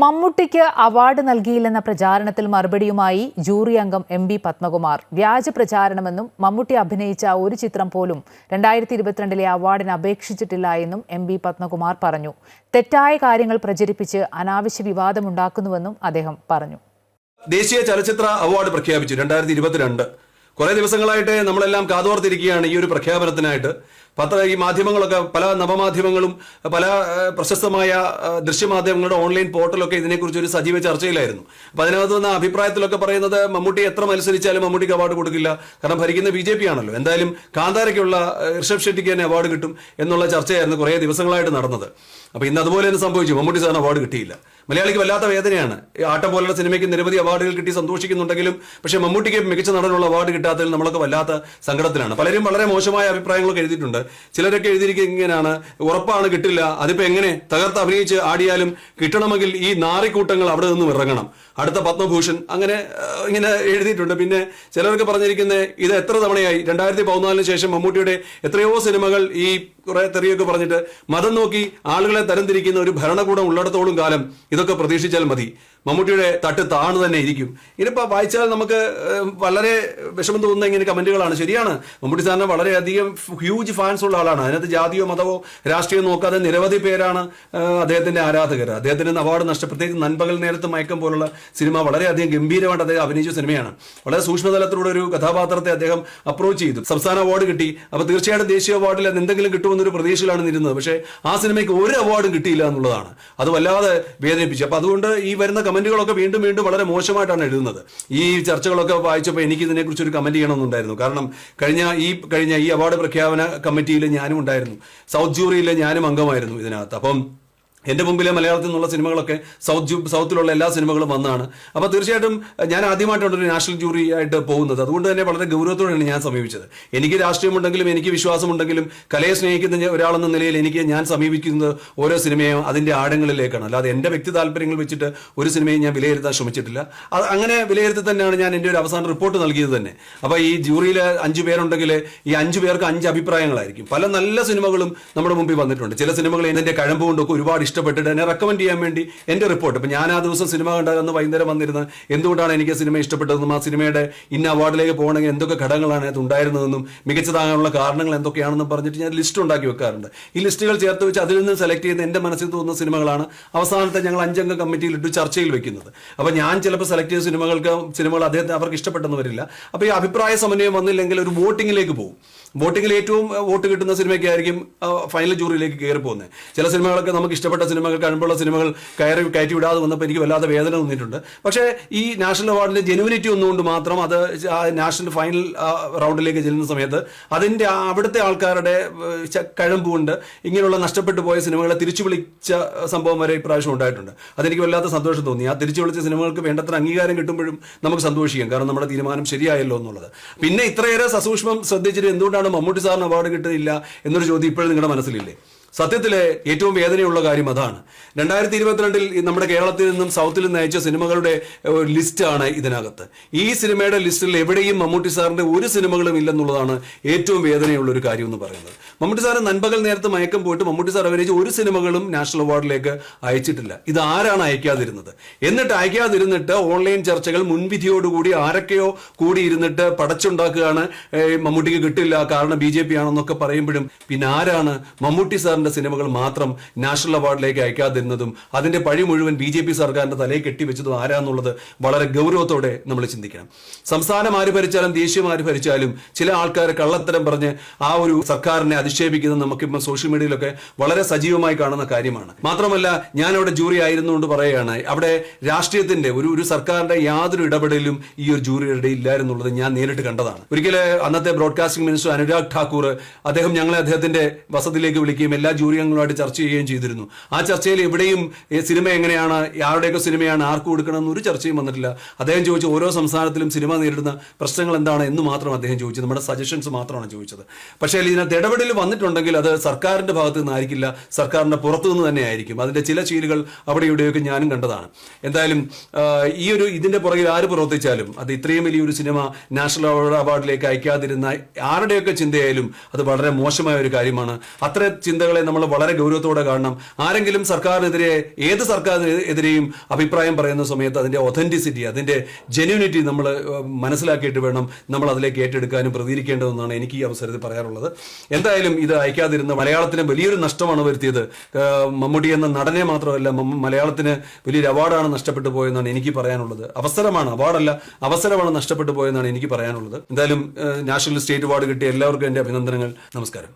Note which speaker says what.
Speaker 1: മമ്മൂട്ടിക്ക് അവാർഡ് നൽകിയില്ലെന്ന പ്രചാരണത്തിൽ മറുപടിയുമായി ജൂറി അംഗം എം ബി പത്മകുമാർ. വ്യാജ പ്രചാരണമെന്നും മമ്മൂട്ടി അഭിനയിച്ച ഒരു ചിത്രം പോലും രണ്ടായിരത്തി ഇരുപത്തിരണ്ടിലെ അവാർഡിന് അപേക്ഷിച്ചിട്ടില്ല എന്നും എം ബി പത്മകുമാർ പറഞ്ഞു. തെറ്റായ കാര്യങ്ങൾ പ്രചരിപ്പിച്ച് അനാവശ്യ വിവാദമുണ്ടാക്കുന്നുവെന്നും അദ്ദേഹം പറഞ്ഞു.
Speaker 2: ദേശീയ ചലച്ചിത്ര അവാർഡ് പ്രഖ്യാപിച്ചു രണ്ടായിരത്തി ഇരുപത്തിരണ്ട് കുറെ ദിവസങ്ങളായിട്ട് നമ്മളെല്ലാം കാതോർത്തിരിക്കുകയാണ് ഈ ഒരു പ്രഖ്യാപനത്തിനായിട്ട്. പത്ര ഈ മാധ്യമങ്ങളൊക്കെ പല നവമാധ്യമങ്ങളും പല പ്രശസ്തമായ ദൃശ്യമാധ്യമങ്ങളുടെ ഓൺലൈൻ പോർട്ടലൊക്കെ ഇതിനെക്കുറിച്ച് ഒരു സജീവ ചർച്ചയിലായിരുന്നു. അപ്പൊ അതിനകത്ത് വന്ന അഭിപ്രായത്തിലൊക്കെ പറയുന്നത് മമ്മൂട്ടി എത്ര മത്സരിച്ചാലും മമ്മൂട്ടിക്ക് അവാർഡ് കൊടുക്കില്ല. കാരണം ഭരിക്കുന്ന ബി ജെ പി ആണല്ലോ. എന്തായാലും കാന്താരയ്ക്കുള്ള ഋഷഭ് ഷെട്ടിക്ക് തന്നെ അവാർഡ് കിട്ടും എന്നുള്ള ചർച്ചയായിരുന്നു കുറേ ദിവസങ്ങളായിട്ട് നടന്നത്. അപ്പൊ ഇന്ന് അതുപോലെ തന്നെ സംഭവിച്ചു. മമ്മൂട്ടി സാറിന് അവാർഡ് കിട്ടിയില്ല. മലയാളിക്ക് വല്ലാത്ത വേദനയാണ്. ആട്ടം പോലുള്ള സിനിമയ്ക്ക് നിരവധി അവാർഡുകൾ കിട്ടി സന്തോഷിക്കുന്നുണ്ടെങ്കിലും പക്ഷേ മമ്മൂട്ടിക്ക് മികച്ച നടനുള്ള അവാർഡ് കിട്ടാത്തതിൽ നമ്മളൊക്കെ വല്ലാത്ത സങ്കടത്തിലാണ്. പലരും വളരെ മോശമായ അഭിപ്രായങ്ങളൊക്കെ എഴുതിയിട്ടുണ്ട്. ചിലരൊക്കെ എഴുതിയിരിക്കുന്നത് ഇങ്ങനെയാണ്. ഉറപ്പാണ് കിട്ടില്ല. അതിപ്പോൾ എങ്ങനെ തകർത്ത് അഭിനയിച്ച് ആടിയാലും കിട്ടണമെങ്കിൽ ഈ നാറിക്കൂട്ടങ്ങൾ അവിടെ നിന്നും ഇറങ്ങണം. അടുത്ത പത്മഭൂഷൺ അങ്ങനെ ഇങ്ങനെ എഴുതിയിട്ടുണ്ട്. പിന്നെ ചിലർക്ക് പറഞ്ഞിരിക്കുന്നത് ഇത് എത്ര തവണയായി? രണ്ടായിരത്തി പതിനാലിന് ശേഷം മമ്മൂട്ടിയുടെ എത്രയോ സിനിമകൾ ഈ കുറെ തെറിയൊക്കെ പറഞ്ഞിട്ട് മതം നോക്കി ആളുകളെ തരംതിരിക്കുന്ന ഒരു ഭരണകൂടം ഉള്ളിടത്തോളം കാലം ഇതൊക്കെ പ്രതീക്ഷിച്ചാൽ മതി. മമ്മൂട്ടിയുടെ തട്ട് താണു തന്നെ ഇരിക്കും. ഇനിയിപ്പോൾ വായിച്ചാൽ നമുക്ക് വളരെ വിഷമം തോന്നുന്ന ഇങ്ങനെ കമന്റുകളാണ്. ശരിയാണ്. മമ്മൂട്ടി സാറിന് വളരെയധികം ഹ്യൂജ് ഫാൻസ് ഉള്ള ആളാണ്. അതിനകത്ത് ജാതിയോ മതമോ രാഷ്ട്രീയം നോക്കാതെ നിരവധി പേരാണ് അദ്ദേഹത്തിന്റെ ആരാധകർ അദ്ദേഹത്തിന് അവാർഡ് നഷ്ടം പ്രത്യേകിച്ച് നൻപകൽ നേരത്ത് മയക്കം പോലുള്ള സിനിമ വളരെയധികം ഗംഭീരമായിട്ട് അദ്ദേഹം അഭിനയിച്ച സിനിമയാണ്. വളരെ സൂക്ഷ്മതലത്തിലൂടെ ഒരു കഥാപാത്രത്തെ അദ്ദേഹം അപ്രോച്ച് ചെയ്തു. സംസ്ഥാന അവാർഡ് കിട്ടി. അപ്പോൾ തീർച്ചയായിട്ടും ദേശീയ അവാർഡിൽ അത് എന്തെങ്കിലും കിട്ടുമെന്നൊരു പ്രതീക്ഷയിലാണ് ഇരുന്നത് പക്ഷേ ആ സിനിമയ്ക്ക് ഒരു അവാർഡും കിട്ടിയില്ല എന്നുള്ളതാണ്. അത് വല്ലാതെ വേദനിപ്പിച്ചു. അപ്പോൾ അതുകൊണ്ട് ഈ വരുന്ന കമന്റുകളൊക്കെ വീണ്ടും വീണ്ടും വളരെ മോശമായിട്ടാണ് എഴുതുന്നത്. ഈ ചർച്ചകളൊക്കെ വായിച്ചപ്പോൾ എനിക്ക് ഇതിനെക്കുറിച്ച് ഒരു കമന്റ് ചെയ്യണമെന്നുണ്ടായിരുന്നു. കാരണം കഴിഞ്ഞ ഈ കഴിഞ്ഞ ഈ അവാർഡ് പ്രഖ്യാപന കമ്മിറ്റിയിൽ ഞാനും ഉണ്ടായിരുന്നു. സൗത്ത് ജൂറിയിലെ ഞാനും അംഗമായിരുന്നു ഇതിനകത്ത്. അപ്പം എന്റെ മുമ്പിലെ മലയാളത്തിൽ നിന്നുള്ള സിനിമകളൊക്കെ സൗത്ത് സൗത്തിലുള്ള എല്ലാ സിനിമകളും വന്നാണ്. അപ്പോൾ തീർച്ചയായിട്ടും ഞാൻ ആദ്യമായിട്ടാണ് ഒരു നാഷണൽ ജൂറി ആയിട്ട് പോകുന്നത്. അതുകൊണ്ട് തന്നെ വളരെ ഗൗരവത്തോടെയാണ് ഞാൻ സമീപിച്ചത്. എനിക്ക് രാഷ്ട്രീയമുണ്ടെങ്കിലും എനിക്ക് വിശ്വാസമുണ്ടെങ്കിലും കലയെ സ്നേഹിക്കുന്ന ഒരാളെന്ന നിലയിൽ എനിക്ക് ഞാൻ സമീപിക്കുന്നത് ഓരോ സിനിമയും അതിന്റെ ആഴങ്ങളിലേക്കാണ്. അല്ലാതെ എന്റെ വ്യക്തി താല്പര്യങ്ങൾ വെച്ചിട്ട് ഒരു സിനിമയും ഞാൻ വിലയിരുത്താൻ ശ്രമിച്ചിട്ടില്ല. അത് അങ്ങനെ വിലയിരുത്തി തന്നെയാണ് ഞാൻ എന്റെ ഒരു അവസാന റിപ്പോർട്ട് നൽകിയത് തന്നെ. അപ്പോൾ ഈ ജൂറിയിൽ അഞ്ച് പേരുണ്ടെങ്കിൽ ഈ അഞ്ച് പേർക്ക് അഞ്ച് അഭിപ്രായങ്ങളായിരിക്കും. പല നല്ല സിനിമകളും നമ്മുടെ മുമ്പിൽ വന്നിട്ടുണ്ട്. ചില സിനിമകൾ എന്റെ കഴമ്പ് കൊണ്ടൊക്കെ ഒരുപാട് ഇഷ്ടപ്പെട്ടിട്ട് എന്നെ റെക്കമെൻഡ് ചെയ്യാൻ വേണ്ടി എന്റെ റിപ്പോർട്ട് ഇപ്പം ഞാൻ ആ ദിവസം സിനിമ കണ്ടാകുന്ന വൈകുന്നേരം വന്നിരുന്നത് എന്തുകൊണ്ടാണ് എനിക്ക് സിനിമ ഇഷ്ടപ്പെട്ടതെന്നും ആ സിനിമയുടെ ഇന്ന അവാർഡിലേക്ക് പോകണമെങ്കിൽ എന്തൊക്കെ ഘടകങ്ങളാണ് അത് ഉണ്ടായിരുന്നതെന്നും മികച്ചതാകാനുള്ള കാരണങ്ങൾ എന്തൊക്കെയാണെന്നും പറഞ്ഞിട്ട് ഞാൻ ലിസ്റ്റ് ഉണ്ടാക്കി വെക്കാറുണ്ട്. ഈ ലിസ്റ്റുകൾ ചേർത്ത് വെച്ച് അതിൽ നിന്ന് സെലക്ട് ചെയ്യുന്ന എന്റെ മനസ്സിൽ തോന്നുന്ന സിനിമകളാണ് അവസാനത്തെ ഞങ്ങൾ അഞ്ചംഗ കമ്മിറ്റിയിൽ ഇട്ട് ചർച്ചയിൽ വെക്കുന്നത്. അപ്പോൾ ഞാൻ ചിലപ്പോൾ സെലക്ട് ചെയ്ത സിനിമകൾക്ക് സിനിമകൾ അദ്ദേഹത്തെ അവർക്ക് ഇഷ്ടപ്പെട്ടെന്ന് വരില്ല. അപ്പോൾ ഈ അഭിപ്രായ സമന്വയം വന്നില്ലെങ്കിൽ ഒരു വോട്ടിങ്ങിലേക്ക് പോകും. വോട്ടിങ്ങിൽ ഏറ്റവും വോട്ട് കിട്ടുന്ന സിനിമയ്ക്കായിരിക്കും ഫൈനൽ ജൂറിയിലേക്ക് കയറി പോകുന്നത് ചില സിനിമകളൊക്കെ നമുക്ക് ഇഷ്ടപ്പെട്ട സിനിമകൾ കഴിവുള്ള സിനിമകൾ കയറി കയറ്റി വിടാതെ വന്നപ്പോൾ എനിക്ക് വല്ലാതെ വേദന തോന്നിയിട്ടുണ്ട്. പക്ഷേ ഈ നാഷണൽ അവാർഡിന്റെ ജെനുവിനിറ്റി ഒന്നുകൊണ്ട് മാത്രം അത് നാഷണൽ ഫൈനൽ റൗണ്ടിലേക്ക് ചെല്ലുന്ന സമയത്ത് അതിന്റെ അവിടുത്തെ ആൾക്കാരുടെ ഏഹ്, ച- കഴമ്പ് കൊണ്ട് ഇങ്ങനെയുള്ള നഷ്ടപ്പെട്ടു പോയ സിനിമകളെ തിരിച്ചു വിളിച്ച സംഭവം വരെ ഇപ്രാവശ്യം ഉണ്ടായിട്ടുണ്ട്. അതെനിക്ക് വല്ലാത്ത സന്തോഷം തോന്നി. ആ തിരിച്ചു വിളിച്ച സിനിമകൾക്ക് വേണ്ടത്ര അംഗീകാരം കിട്ടുമ്പോഴും നമുക്ക് സന്തോഷിക്കാം. കാരണം നമ്മുടെ തീരുമാനം ശരിയായല്ലോ എന്നുള്ളത്. പിന്നെ ഇത്രയേറെ സസൂക്ഷ്മം ശ്രദ്ധിച്ചിട്ട് എന്തുകൊണ്ടാണ് മമ്മൂട്ടി സാറിന് അവാർഡ് കിട്ടുന്നില്ല എന്നൊരു ചോദ്യം ഇപ്പോഴും നിങ്ങളുടെ മനസ്സിലില്ലേ? സത്യത്തിലെ ഏറ്റവും വേദനയുള്ള കാര്യം അതാണ്. രണ്ടായിരത്തി ഇരുപത്തിരണ്ടിൽ നമ്മുടെ കേരളത്തിൽ നിന്നും സൗത്തിൽ നിന്ന് അയച്ച സിനിമകളുടെ ലിസ്റ്റാണ് ഇതിനകത്ത്. ഈ സിനിമയുടെ ലിസ്റ്റിൽ എവിടെയും മമ്മൂട്ടി സാറിന്റെ ഒരു സിനിമകളും ഇല്ലെന്നുള്ളതാണ് ഏറ്റവും വേദനയുള്ള ഒരു കാര്യം എന്ന് പറയുന്നത്. മമ്മൂട്ടി സാറ് നൻപകൽ നേരത്തെ മയക്കം പോയിട്ട് മമ്മൂട്ടി സാർ അഭിനയിച്ച ഒരു സിനിമകളും നാഷണൽ അവാർഡിലേക്ക് അയച്ചിട്ടില്ല. ഇത് ആരാണ് അയക്കാതിരുന്നത്? എന്നിട്ട് അയക്കാതിരുന്നിട്ട് ഓൺലൈൻ ചർച്ചകൾ മുൻവിധിയോടുകൂടി ആരൊക്കെയോ കൂടി ഇരുന്നിട്ട് പടച്ചുണ്ടാക്കുകയാണ് മമ്മൂട്ടിക്ക് കിട്ടില്ല കാരണം ബി ജെ പി ആണെന്നൊക്കെ പറയുമ്പോഴും പിന്നെ ആരാണ് മമ്മൂട്ടി സാറിന്റെ സിനിമകൾ മാത്രം നാഷണൽ അവാർഡിലേക്ക് അയക്കാതിരുന്നതും അതിന്റെ പഴി മുഴുവൻ ബി ജെ പി സർക്കാരിന്റെ തലയിൽ കെട്ടിവെച്ചതും ആരാന്നുള്ളത് വളരെ ഗൗരവത്തോടെ നമ്മൾ ചിന്തിക്കണം. സംസ്ഥാനം ആര് ഭരിച്ചാലും ദേശീയം ആര് ഭരിച്ചാലും ചില ആൾക്കാർ കള്ളത്തരം പറഞ്ഞ് ആ ഒരു സർക്കാരിനെ അധിക്ഷേപിക്കുന്നത് നമുക്കിപ്പം സോഷ്യൽ മീഡിയയിലൊക്കെ വളരെ സജീവമായി കാണുന്ന കാര്യമാണ്. മാത്രമല്ല ഞാൻ അവിടെ ജൂറി ആയിരുന്നുകൊണ്ട് പറയുകയാണ് അവിടെ രാഷ്ട്രീയത്തിന്റെ ഒരു ഒരു സർക്കാരിന്റെ യാതൊരു ഇടപെടലും ഈ ഒരു ജൂറിയുടെ ഇല്ലായിരുന്നുള്ളത് ഞാൻ നേരിട്ട് കണ്ടതാണ്. ഒരിക്കൽ അന്നത്തെ ബ്രോഡ്കാസ്റ്റിംഗ് മിനിസ്റ്റർ അനുരാഗ് ഠാക്കൂർ അദ്ദേഹം ഞങ്ങളെ അദ്ദേഹത്തിന്റെ വസതിയിലേക്ക് വിളിക്കുകയും എല്ലാ ജൂറി അംഗങ്ങളുമായിട്ട് ചർച്ച ചെയ്യുകയും ചെയ്തിരുന്നു. ആ ചർച്ചയിൽ എവിടെയും സിനിമ എങ്ങനെയാണ് ആരുടെയൊക്കെ സിനിമയാണ് ആർക്ക് കൊടുക്കണം എന്നൊരു ചർച്ചയും വന്നിട്ടില്ല. അദ്ദേഹം ചോദിച്ചു ഓരോ സംസ്ഥാനത്തിലും സിനിമ നേരിടുന്ന പ്രശ്നങ്ങൾ എന്താണ് എന്ന് മാത്രം അദ്ദേഹം ചോദിച്ചു. നമ്മുടെ സജഷൻസ് മാത്രമാണ് ചോദിച്ചത്. പക്ഷേ ഇതിനകത്ത് ഇടപെടൽ വന്നിട്ടുണ്ടെങ്കിൽ അത് സർക്കാരിന്റെ ഭാഗത്തു നിന്നായിരിക്കില്ല. സർക്കാരിന്റെ പുറത്തു നിന്ന് തന്നെ ആയിരിക്കും. അതിന്റെ ചില ചീലുകൾ അവിടെ ഇവിടെയൊക്കെ ഞാനും കണ്ടതാണ്. എന്തായാലും ഈ ഒരു ഇതിന്റെ പുറകിൽ ആര് പ്രവർത്തിച്ചാലും അത് ഇത്രയും വലിയൊരു സിനിമ നാഷണൽ അവാർഡ് അവാർഡിലേക്ക് അയക്കാതിരുന്ന ആരുടെയൊക്കെ ചിന്തയായാലും അത് വളരെ മോശമായ ഒരു കാര്യമാണ്. അത്ര ചിന്തകളെ നമ്മൾ വളരെ ഗൗരവത്തോടെ കാണണം. ആരെങ്കിലും സർക്കാരിനെതിരെ ഏത് സർക്കാരിനെതിരെയും അഭിപ്രായം പറയുന്ന സമയത്ത് അതിന്റെ ഒതന്റിസിറ്റി അതിന്റെ ജെന്യൂനിറ്റി നമ്മൾ മനസ്സിലാക്കിയിട്ട് വേണം നമ്മൾ അതിലേക്ക് ഏറ്റെടുക്കാനും പ്രതികരിക്കേണ്ടതെന്നാണ് എനിക്ക് ഈ അവസരത്തിൽ പറയാറുള്ളത് എന്തായാലും ഇത് അയക്കാതിരുന്ന മലയാളത്തിന് വലിയൊരു നഷ്ടമാണ് വരുത്തിയത്. മമ്മൂട്ടി എന്ന നടനെ മാത്രമല്ല മലയാളത്തിന് വലിയൊരു അവാർഡാണ് നഷ്ടപ്പെട്ടു പോയെന്നാണ് എനിക്ക് പറയാനുള്ളത്. അവസരമാണ് അവാർഡല്ല അവസരമാണ് നഷ്ടപ്പെട്ടു പോയെന്നാണ് എനിക്ക് പറയാനുള്ളത്. എന്തായാലും നാഷണൽ സ്റ്റേറ്റ് അവാർഡ് കിട്ടിയ എല്ലാവർക്കും എന്റെ അഭിനന്ദനങ്ങൾ. നമസ്കാരം.